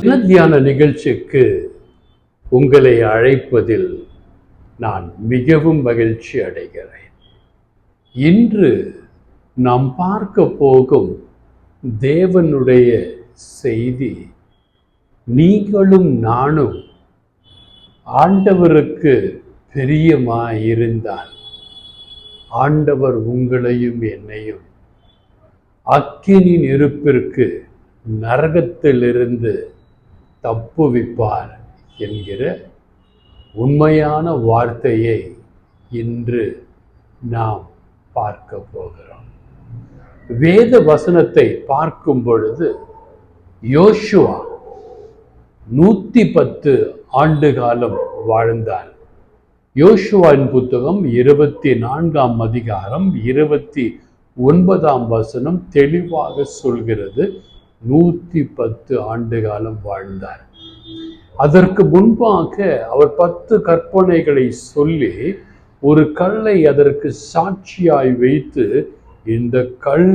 தியான நிகழ்ச்சிக்கு உங்களை அழைப்பதில் நான் மிகவும் மகிழ்ச்சி அடைகிறேன். இன்று நாம் பார்க்க போகும் தேவனுடைய செய்தி நீங்களும் நானும் ஆண்டவருக்கு பிரியமாயிருந்தால் ஆண்டவர் உங்களையும் என்னையும் அக்கினி நெருப்பிற்கு நரகத்திலிருந்து தப்புவிப்பார் என்கிற உண்மையான வார்த்தையை இன்று நாம் பார்க்க போகிறோம். வேத வசனத்தை பார்க்கும் பொழுது யோசுவா நூத்தி பத்து ஆண்டு காலம் வாழ்ந்தார். யோசுவாவின் புத்தகம் இருபத்தி நான்காம் அதிகாரம் இருபத்தி ஒன்பதாம் வசனம் தெளிவாக சொல்கிறது. நூற்றி பத்து ஆண்டு காலம் வாழ்ந்தார். அதற்கு முன்பாக அவர் பத்து கற்பனைகளை சொல்லி ஒரு கல்லை அதற்கு சாட்சியாய் வைத்து இந்த கல்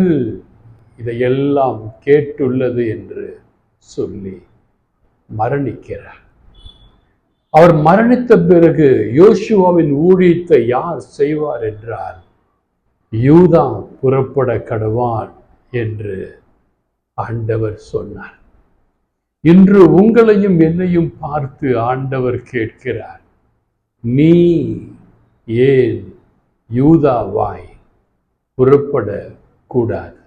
இதையெல்லாம் கேட்டுள்ளது என்று சொல்லி மரணிக்கிறார். அவர் மரணித்த பிறகு யோசுவாவின் ஊழியத்தை யார் செய்வார் என்றால் யூதா புறப்பட கடவான் என்று ஆண்டவர் சொன்னார். இன்று உங்களையும் என்னையும் பார்த்து ஆண்டவர் கேட்கிறார். நீ ஏன் யூதாவாய் புறப்பட கூடாது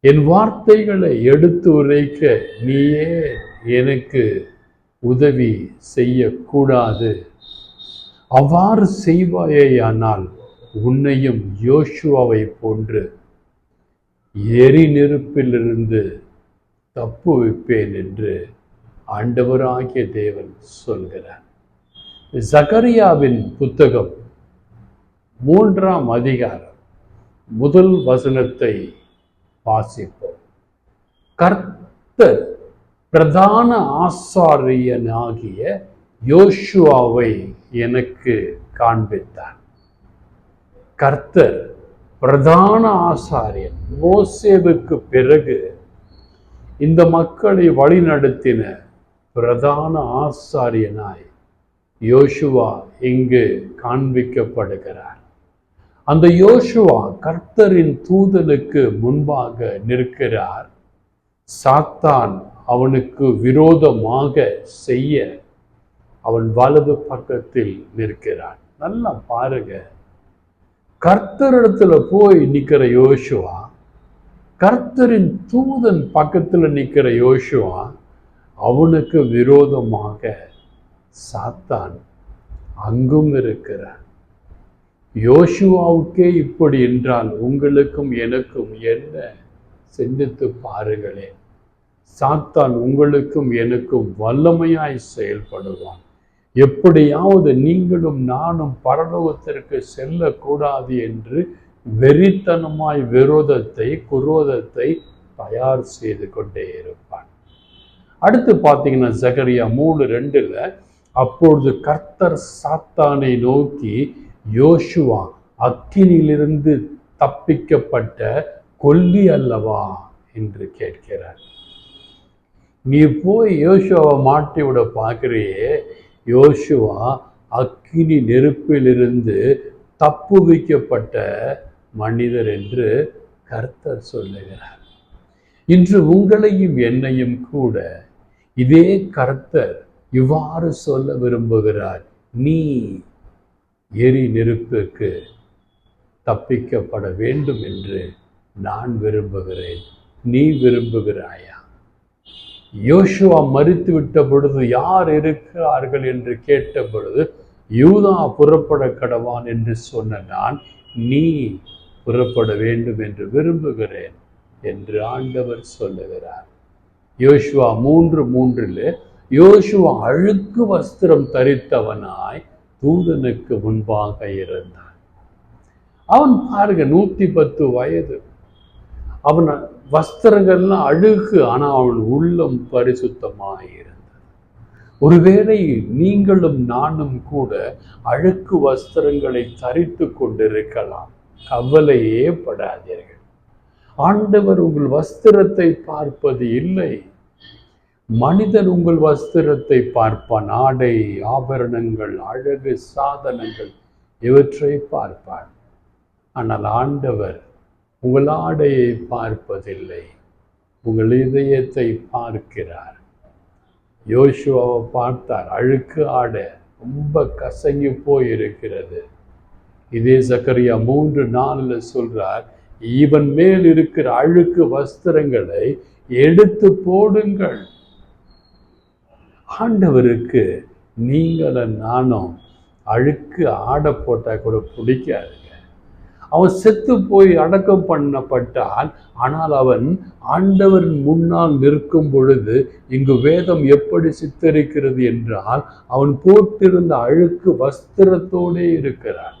என் வார்த்தைகளை எடுத்து உரைக்க நீயே எனக்கு உதவி செய்யக்கூடாது. அவ்வாறு செய்வாயேயானால் உன்னையும் யோசுவாவை போன்று எரி நெருப்பிலிருந்து தப்பு வைப்பேன் என்று ஆண்டவராகிய தேவன் சொல்கிறார். ஜகரியாவின் புத்தகம் மூன்றாம் அதிகாரம் முதல் வசனத்தை வாசிப்போம். கர்த்தர் பிரதான ஆசாரியனாகிய யோசுவாவை எனக்கு காண்பித்தார். கர்த்தர் பிரதான ஆசாரியன் மோசேவுக்கு பிறகு இந்த மக்களை வழிநடத்தின பிரதான ஆசாரியனாய் யோசுவா இங்கு காண்பிக்கப்படுகிறார். அந்த யோசுவா கர்த்தரின் தூதனுக்கு முன்பாக நிற்கிறார். சாத்தான் அவனுக்கு விரோதமாக செய்ய அவன் வலது பக்கத்தில் நிற்கிறான். நல்லா பாருங்க. கர்த்தரிடத்துல போய் நிக்கிற யோசுவா கர்த்தரின் தூதன் பக்கத்துல நிக்கிற யோசுவா அவனுக்கு விரோதமாக சாத்தான் அங்கும் இருக்கிறான். யோசுவாவுக்கே இப்படி என்றால் உங்களுக்கும் எனக்கும் என்ன? சிந்தித்து பாருங்களேன். சாத்தான் உங்களுக்கும் எனக்கும் வல்லமையாய் செயல்படுவான். எப்படியாவது நீங்களும் நானும் பரலோகத்திற்கு செல்லக்கூடாது என்று வெறித்தனமாய் விரோதத்தை குரோதத்தை தயார் செய்து கொண்டே இருப்பான். அடுத்து பார்த்தீங்கன்னா ஜகரியா மூணு ரெண்டுல அப்பொழுது கர்த்தர் சாத்தானை நோக்கி யோசுவா அக்கினியிலிருந்து தப்பிக்கப்பட்ட கொல்லி அல்லவா? என்று கேட்கிறார். நீ போய் யோசுவாவை மாட்டி விட பார்க்குறியே யோசுவா அக்கினி நெருப்பிலிருந்து தப்புவிக்கப்பட்ட மனிதர் என்று கர்த்தர் சொல்லுகிறார். இன்று உங்களையும் என்னையும் கூட இதே கர்த்தர் இவ்வாறு சொல்ல விரும்புகிறார். நீ எரி நெருப்புக்கு தப்பிக்கப்பட வேண்டும் என்று நான் விரும்புகிறேன். நீ விரும்புகிறாயா? யோசுவா மறித்து விட்ட பொழுது யார் இருக்கிறார்கள் என்று கேட்ட பொழுது யூதா புறப்பட கடவான் என்று சொன்ன நான் நீ புறப்பட வேண்டும் என்று விரும்புகிறேன் என்று ஆண்டவர் சொல்லுகிறார். யோசுவா மூன்று மூன்றில் யோசுவா அழுக்கு வஸ்திரம் தரித்தவனாய் தூதனுக்கு முன்பாக இருந்தான். அவன் பாருங்க நூத்தி பத்து வயது. அவன் வஸ்திரங்கள்லாம் அழுக்கு ஆனால் அவன் உள்ளம் பரிசுத்தமாக இருந்தது. ஒருவேளை நீங்களும் நானும் கூட அழுக்கு வஸ்திரங்களை தரித்து கொண்டிருக்கலாம். கவலையே படாதீர்கள். ஆண்டவர் உங்கள் வஸ்திரத்தை பார்ப்பது இல்லை. மனிதன் உங்கள் வஸ்திரத்தை பார்ப்பான். ஆடை ஆபரணங்கள் அழகு சாதனங்கள் இவற்றை பார்ப்பான். ஆனால் ஆண்டவர் உங்கள் ஆடையை பார்ப்பதில்லை. உங்கள் இதயத்தை பார்க்கிறார். யோசுவாவை பார்த்தார். அழுக்கு ஆடை ரொம்ப கசங்கி போயிருக்கிறது. இதே சக்கரியா மூன்று நாளில் சொல்றார் இவன் மேல் இருக்கிற அழுக்கு வஸ்திரங்களை எடுத்து போடுங்கள். ஆண்டவருக்கு நீங்களும் நானும் அழுக்கு ஆடை போட்டால் கூட பிடிக்காது. அவன் செத்து போய் அடக்கம் பண்ணப்பட்டான். ஆனால் அவன் ஆண்டவரின் முன்னால் நிற்கும் பொழுது இங்கு வேதம் எப்படி சித்தரிக்கிறது என்றால் அவன் போட்டிருந்த அழுக்கு வஸ்திரத்தோடே இருக்கிறான்.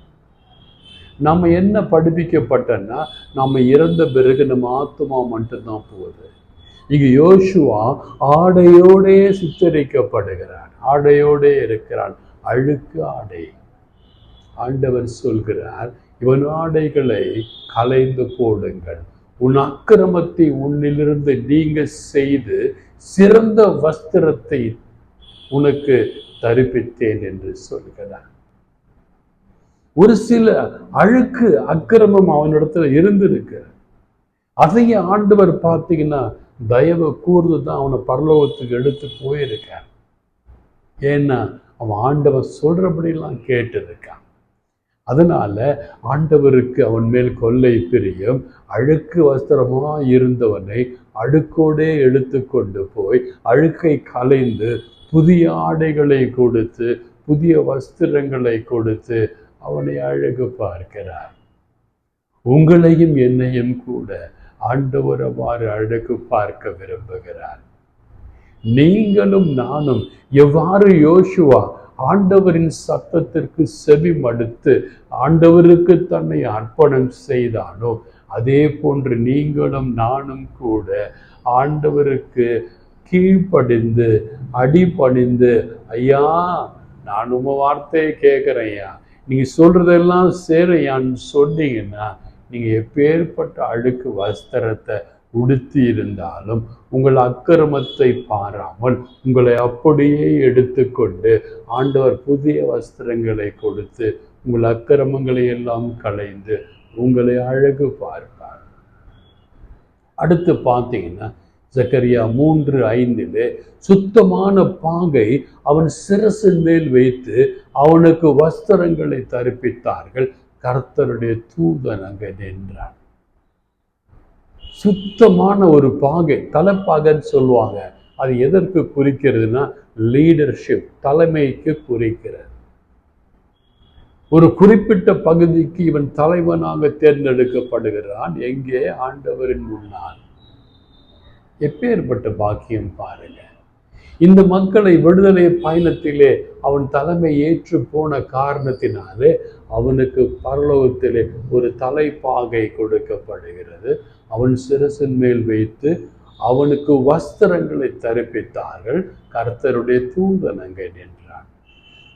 நம்ம என்ன படிப்பிக்கப்பட்டன்னா நம்ம இறந்த பிறகு நம்ம ஆத்மா மட்டும்தான் போகுது. இங்கு யோசுவா ஆடையோடே சித்தரிக்கப்படுகிறான். ஆடையோடே இருக்கிறான். அழுக்கு ஆடை. ஆண்டவர் சொல்கிறார் இவன் ஆடைகளை கலைந்து போடுங்கள். உன் அக்கிரமத்தை உன்னிலிருந்து நீங்க செய்து சிறந்த வஸ்திரத்தை உனக்கு தரிப்பித்தேன் என்று சொல்கிறான். ஒரு சில அழுக்கு அக்கிரமம் அவனிடத்துல இருந்திருக்கு அதையே ஆண்டவர் பார்த்தீங்கன்னா தயவு கூர்ந்து தான் அவனை பரலோகத்துக்கு எடுத்து போயிருக்கான். ஏன்னா அவன் ஆண்டவர் சொல்றபடியெல்லாம் கேட்டிருக்கான். அதனால ஆண்டவருக்கு அவன் மேல் கொல்லை பிரியும். அழுக்கு வஸ்திரமா இருந்தவனை அழுக்கோடே எடுத்து கொண்டு போய் அழுக்கை கலைந்து புதிய ஆடைகளை கொடுத்து புதிய வஸ்திரங்களை கொடுத்து அவனை அழகு பார்க்கிறார். உங்களையும் என்னையும் கூட ஆண்டவர் அவ்வாறு அழகு பார்க்க விரும்புகிறார். நீங்களும் நானும் எவ்வாறு யோசுவா ஆண்டவரின் சத்தத்திற்கு செவி மடுத்து ஆண்டவருக்கு தன்னை அர்ப்பணம் செய்தானோ அதே போன்று நீங்களும் நானும் கூட ஆண்டவருக்கு கீழ்ப்படிந்து அடிபணிந்து ஐயா நான் உங்க வார்த்தையை கேட்குறேன் ஐயா. நீங்கள் சொல்கிறதெல்லாம் சேரையான்னு சொன்னீங்கன்னா நீங்கள் எப்பேற்பட்ட அழுக்கு வஸ்திரத்தை உடுத்தி இருந்தாலும் உங்கள் அக்கிரமத்தை பாராமல் உங்களை அப்படியே எடுத்துக்கொண்டு ஆண்டவர் புதிய வஸ்திரங்களை கொடுத்து உங்கள் அக்கிரமங்களை எல்லாம் களைந்து உங்களை அழகு பார்ப்பார். அடுத்து பார்த்தீங்கன்னா சக்கரியா மூன்று ஐந்திலே சுத்தமான பாகை அவன் சிரசின் மேல் வைத்து அவனுக்கு வஸ்திரங்களை தரிப்பித்தார்கள். கர்த்தருடைய தூதன் அங்கே நின்றான். சுத்தமான ஒரு பாகை தலைப்பாகன்னு சொல்லுவாங்க. அது எதற்கு குறிக்கிறதுனா லீடர்ஷிப் தலைமைக்கு குறிக்கிறது. ஒரு குறிப்பிட்ட பகுதிக்கு இவன் தலைவனாக தேர்ந்தெடுக்கப்படுகிறான். எங்கே? ஆண்டவரின் முன்னால். எப்பேற்பட்ட பாக்கியம் பாருங்க. இந்த மக்களை விடுதலை பயணத்திலே அவன் தலைமை ஏற்று போன காரணத்தினாலே அவனுக்கு பரலோகத்திலே ஒரு தலைப்பாகை கொடுக்கப்படுகிறது. அவன் சிரசின் மேல் வைத்து அவனுக்கு வஸ்திரங்களை தரிப்பித்தார்கள். கர்த்தருடைய தூதன் அங்கே நின்றான்.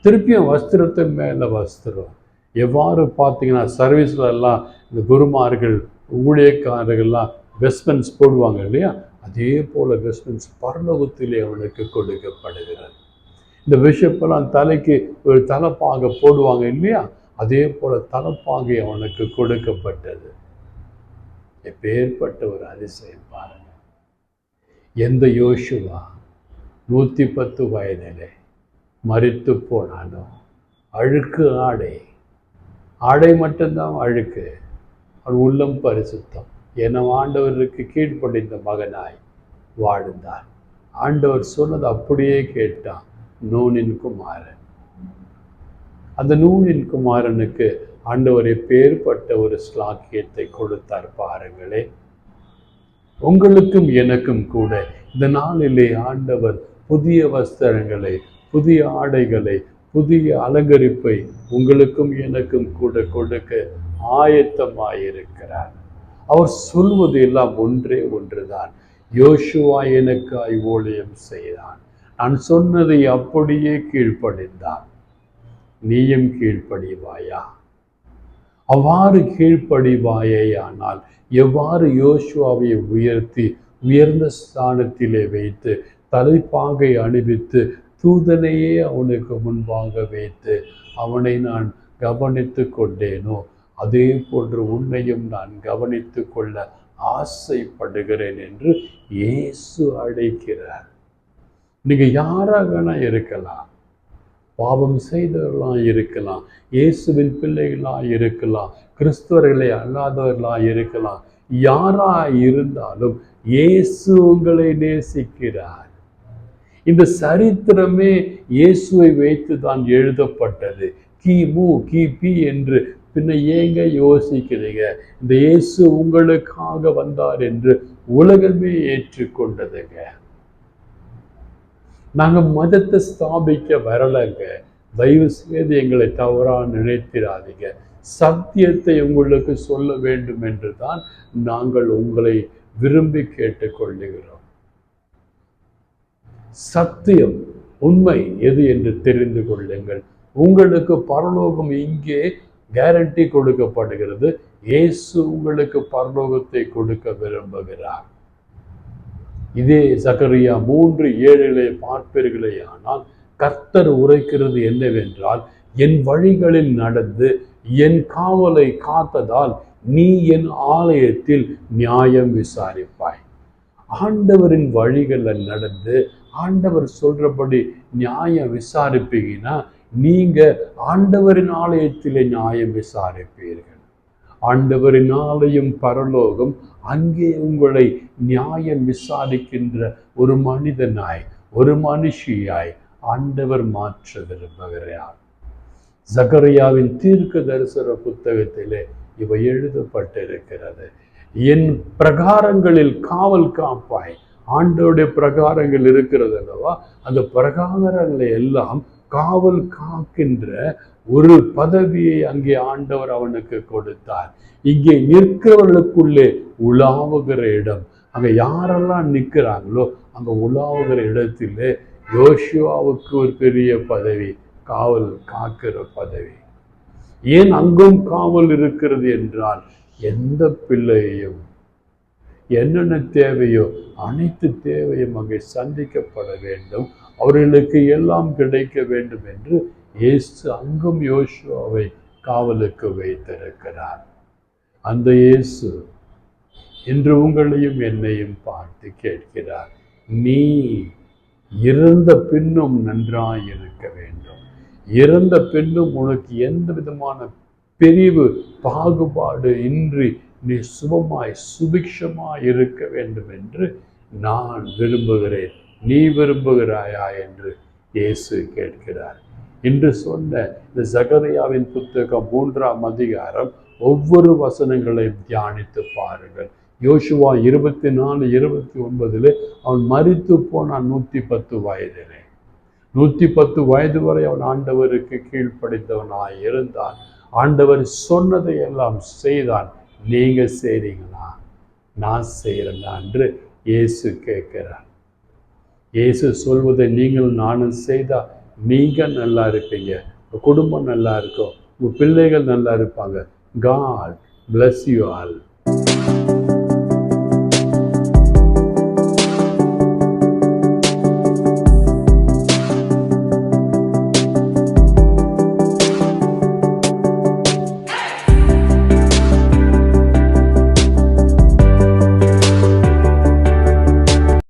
திருப்பியும் வஸ்திரத்தின் மேலே வஸ்திரம். எவ்வாறு பார்த்தீங்கன்னா சர்வீஸ்ல எல்லாம் இந்த குருமார்கள் ஊழியக்காரர்கள்லாம் வெஸ்ட்மென்ஸ் போடுவாங்க இல்லையா? அதே போல வெஸ்ட்மென்ஸ் பரலோகத்திலே அவனுக்கு கொடுக்கப்படுகிறது. இந்த விஷயப்பெல்லாம் தலைக்கு ஒரு தலைப்பாக போடுவாங்க இல்லையா? அதே போல தலப்பாகை அவனுக்கு கொடுக்கப்பட்டது. எப்பேற்பட்ட ஒரு அதிசயம் பாருங்க. எந்த யோசுவா நூற்றி பத்து வயதிலே மறித்து போனாலும் அழுக்கு ஆடை. ஆடை மட்டும்தான் அழுக்கு. அவன் உள்ளம் பரிசுத்தம். என ஆண்டவருக்கு கீழ்ப்படிந்த மகனாய் வாழ்ந்தார். ஆண்டவர் சொன்னது அப்படியே கேட்டான் நூனின் குமாரன். அந்த நூலின் குமாரனுக்கு ஆண்டவர் எப்பேற்பட்ட ஒரு ஸ்லாக்கியத்தை கொடுத்தார் பாருங்களே. உங்களுக்கும் எனக்கும் கூட இந்த நாளிலே ஆண்டவர் புதிய வஸ்திரங்களை புதிய ஆடைகளை புதிய அலங்கரிப்பை உங்களுக்கும் எனக்கும் கூட கொடுக்க ஆயத்தமாயிருக்கிறார். அவர் சொல்வது எல்லாம் ஒன்றே ஒன்றுதான். யோசுவா எனக்காய் ஊழியம் செய்தான். நான் சொன்னதை அப்படியே கீழ்ப்படிந்தான். நீயும் கீழ்ப்படிவாயா? அவ்வாறு கீழ்ப்படிவாயேயானால் எவ்வாறு யோசுவாவை உயர்த்தி உயர்ந்த ஸ்தானத்திலே வைத்து தலைப்பாகை அணிவித்து தூதனையே அவனுக்கு முன்பாக வைத்து அவனை நான் கவனித்து கொண்டேனோ? அதே போன்று உன்னையும் நான் கவனித்து கொள்ள ஆசைப்படுகிறேன் என்று இயேசு அழைக்கிறார். நீங்க யாராக வேணா இருக்கலாம். பாவம் செய்தவர்களாக இருக்கலாம். இயேசுவின் பிள்ளைகளாக இருக்கலாம். கிறிஸ்தவர்களை அல்லாதவர்களாக இருக்கலாம். யாரா இருந்தாலும் இயேசு உங்களை நேசிக்கிறார். இந்த சரித்திரமே இயேசுவை வைத்து தான் எழுதப்பட்டது கிமு கிபி என்று பின்ன ஏங்க யோசிக்கிறீங்க? இந்த இயேசு உங்களுக்காக வந்தார் என்று உலகமே ஏற்றுக்கொண்டதுங்க. நாங்க மதத்தை ஸ்தாபிக்க வரலைங்க. தயவு செய்து எங்களை தவறா நினைத்திராதீங்க. சத்தியத்தை உங்களுக்கு சொல்ல வேண்டும் என்று தான் நாங்கள் உங்களை விரும்பி கேட்டுக்கொள்ளுகிறோம். சத்தியம் உண்மை எது என்று தெரிந்து கொள்ளுங்கள். உங்களுக்கு பரலோகம் இங்கே கேரண்டி கொடுக்கப்படுகிறது. இயேசு உங்களுக்கு பரலோகத்தை கொடுக்க விரும்புகிறார். இதே சகரியா மூன்று ஏழிலே பார்ப்பீர்களே ஆனால் கர்த்தர் உரைக்கிறது என்னவென்றால் என் வழிகளில் நடந்து என் காவலை காத்ததால் நீ என் ஆலயத்தில் நியாயம் விசாரிப்பாய். ஆண்டவரின் வழிகளில் நடந்து ஆண்டவர் சொல்றபடி நியாயம் விசாரிப்பீங்கன்னா நீங்க ஆண்டவரின் ஆலயத்திலே நியாயம் விசாரிப்பீர்கள். ஆண்டவரின் ஆலயம் பரலோகம் அங்கே உங்களை நியாயம் விசாரிக்கின்ற ஒரு மனிதனாய் ஒரு மனுஷியாய் ஆண்டவர் மாற்ற விரும்புகிறார். ஜகரியாவின் தீர்க்க தரிசன புத்தகத்திலே இவை எழுதப்பட்டிருக்கிறது. என் பிரகாரங்களில் காவல் காப்பாய். ஆண்டோடைய பிரகாரங்கள் இருக்கிறது அல்லவா? அந்த பிரகாரங்களை எல்லாம் காவல் காக்கின்ற ஒரு பதவியை அங்கே ஆண்டவர் அவனுக்கு கொடுத்தார். இங்கே நிற்கிறவர்களுக்குள்ளே உலாவுகிற இடம். அங்க யாரெல்லாம் நிற்கிறாங்களோ அங்க உலாவுகிற இடத்திலே யோசுவாவுக்கு ஒரு பெரிய பதவி காவல் காக்கிற பதவி. ஏன் அங்கும் காவல் இருக்கிறது என்றால் எந்த பிள்ளையையும் என்னென்ன தேவையோ அனைத்து தேவையும் அங்கே சந்திக்கப்பட வேண்டும். அவர்களுக்கு எல்லாம் கிடைக்க வேண்டும் என்று இயேசு அங்கும் யோசுவாவை காவலுக்கு வைத்திருக்கிறார். அந்த இயேசு இன்று உங்களையும் என்னையும் பார்த்து கேட்கிறார் நீ இறந்த பின்னும் நன்றாய் இருக்க வேண்டும். இறந்த பின்னும் உனக்கு எந்த விதமான பிரிவு பாகுபாடு இன்றி நீ சுபமாய் சுபிக்ஷமாய் இருக்க வேண்டும் என்று நான் விரும்புகிறேன். நீ விரும்புகிறாயா என்று இயேசு கேட்கிறார். என்று சொன்ன இந்த சகரியாவின் புத்தகம் மூன்றாம் அதிகாரம் ஒவ்வொரு வசனங்களையும் தியானித்து பாருங்கள். யோசுவா இருபத்தி நாலு இருபத்தி ஒன்பதுல அவன் மறித்து போனான் நூற்றி பத்து வயதிலே. நூற்றி பத்து வயது வரை அவன் ஆண்டவருக்கு கீழ்ப்படைத்தவனாக இருந்தான். ஆண்டவர் சொன்னதை எல்லாம் செய்தான். நீங்கள் செய்றீங்களா? நான் செய்கிறேன் என்று இயேசு கேட்கிறார். இயேசு சொல்வதை நீங்கள் நானும் செய்தால் நீங்கள் நல்லா இருப்பீங்க. உங்கள் குடும்பம் நல்லா இருக்கும். உங்கள் பிள்ளைகள் நல்லா இருப்பாங்க. God bless you all